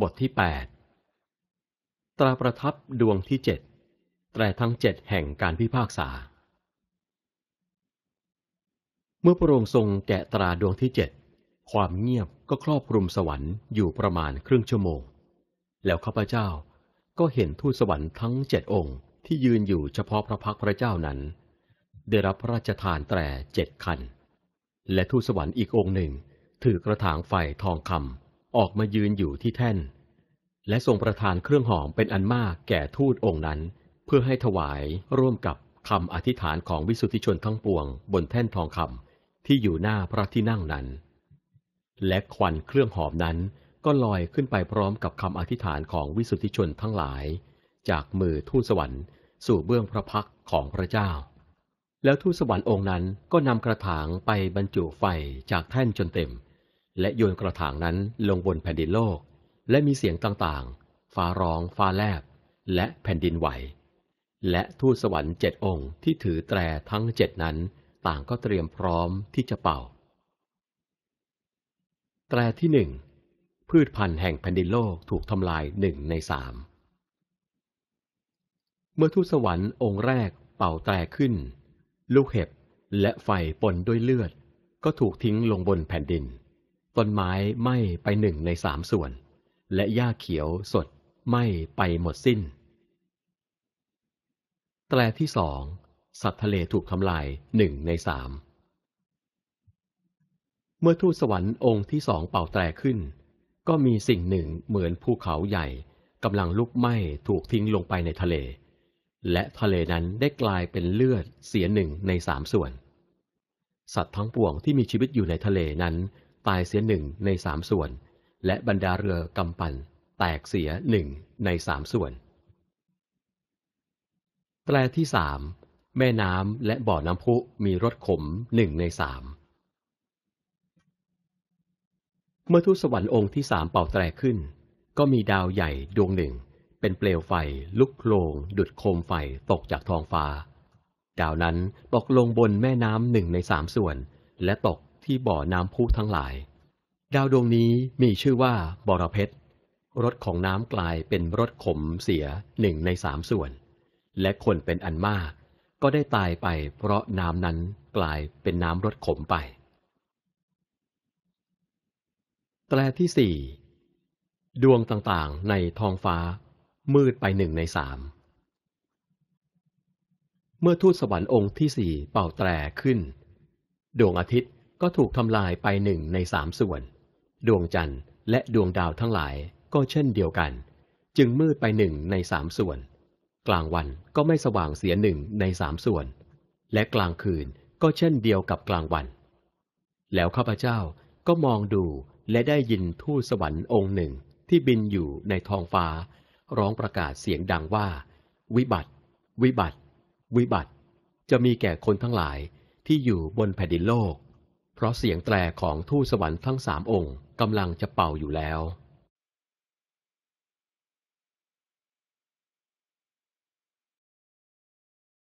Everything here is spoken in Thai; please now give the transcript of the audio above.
บทที่แปดตราประทับดวงที่เจ็ดแตรทั้งเจ็ดแห่งการพิพากษา เมื่อพระองค์ทรงแกะตราดวงที่เจ็ดความเงียบก็ครอบคลุมสวรรค์อยู่ประมาณครึ่งชั่วโมง แล้วข้าพเจ้าก็เห็นทูตสวรรค์ทั้งเจ็ดองค์ที่ยืนอยู่เฉพาะพระพักตร์พระเจ้านั้น ได้รับพระราชทานแตรเจ็ดคัน และทูตสวรรค์อีกองค์หนึ่ง ถือกระถางไฟทองคำ ออกมายืนอยู่ที่แท่น และทรงประทานเครื่องหอมเป็นอันมากแก่ทูตองค์นั้น เพื่อให้ถวายร่วมกับคำอธิษฐานของวิสุทธิชนทั้งปวง บนแท่นทองคำที่อยู่หน้าพระที่นั่งนั้น และควันเครื่องหอมนั้นก็ลอยขึ้นไปพร้อมกับคำอธิษฐานของวิสุทธิชนทั้งหลาย จากมือทูตสวรรค์สู่เบื้องพระพักของพระเจ้า แล้วทูตสวรรค์องค์นั้นก็นำกระถางไปบรรจุไฟจากแท่นจนเต็ม และโยนกระถางนั้นลงบนแผ่นดินโลก และมีเสียงต่างๆ ฟ้าร้อง ฟ้าแลบ และแผ่นดินไหว และทูตสวรรค์เจ็ดองค์ที่ถือแตรทั้งเจ็ดนั้น ต่างก็เตรียมพร้อมที่จะเป่า แตรที่หนึ่งพืชพันธุ์แห่งแผ่นดินโลกถูกทำลายหนึ่งในสามเมื่อทูตสวรรค์องค์แรกเป่าแตรขึ้น ลูกเห็บและไฟปนด้วยเลือด ก็ถูกทิ้งลงบนแผ่นดิน ต้นไม้ไหม้ไปหนึ่งในสามส่วน และหญ้าเขียวสดไหม้ไปหมดสิ้น แตรที่สองสัตว์ทะเลถูกทำลายหนึ่งในสามเมื่อทูตสวรรค์องค์ที่สองเป่าแตรขึ้น ก็มีสิ่งหนึ่งเหมือนภูเขาใหญ่กำลังลุกไหม้ถูกทิ้งลงไปในทะเล และทะเลนั้นได้กลายเป็นเลือดเสียหนึ่งในสามส่วน สัตว์ทั้งปวงที่มีชีวิตอยู่ในทะเลนั้น ตายเสียหนึ่งในสามส่วน และบรรดาเรือกำปั่น แตกเสียหนึ่งในสามส่วน แตรที่สามแม่น้ำและบ่อน้ำพุมีรสขมหนึ่งในสามเมื่อทูตสวรรค์องค์ที่สามเป่าแตรขึ้น ก็มีดาวใหญ่ดวงหนึ่ง เป็นเปลวไฟลุกโผลงดุดโคมไฟตกจากท้องฟ้า ดาวนั้นตกลงบนแม่น้ำหนึ่งในสามส่วน และตก ที่บ่อน้ำพุทั้งหลาย ดาวดวงนี้มีชื่อว่าบอระเพชรรสของน้ำกลายเป็นรสขมเสียหนึ่งในสามส่วน และคนเป็นอันมาก ก็ได้ตายไปเพราะน้ำนั้นกลายเป็นน้ำรสขมไปแตรที่สี่ดวงต่างๆ ในท้องฟ้า มืดไปหนึ่งในสามเมื่อทูตสวรรค์องค์ที่สี่เป่าแตรขึ้น ดวงอาทิตย์ ก็ถูกทำลายไปหนึ่งในสามส่วน ดวงจันทร์และดวงดาวทั้งหลายก็เช่นเดียวกัน จึงมืดไปหนึ่งในสามส่วน กลางวันก็ไม่สว่างเสียหนึ่งในสามส่วน และกลางคืนก็เช่นเดียวกับกลางวัน แล้วข้าพเจ้าก็มองดูและได้ยินทูตสวรรค์องค์หนึ่งที่บินอยู่ในท้องฟ้า ร้องประกาศเสียงดังว่า วิบัติ วิบัติ วิบัติ จะมีแก่คนทั้งหลายที่อยู่บนแผ่นดินโลก เพราะเสียงแตรของทูตสวรรค์ทั้งสามองค์กำลังจะเป่าอยู่แล้ว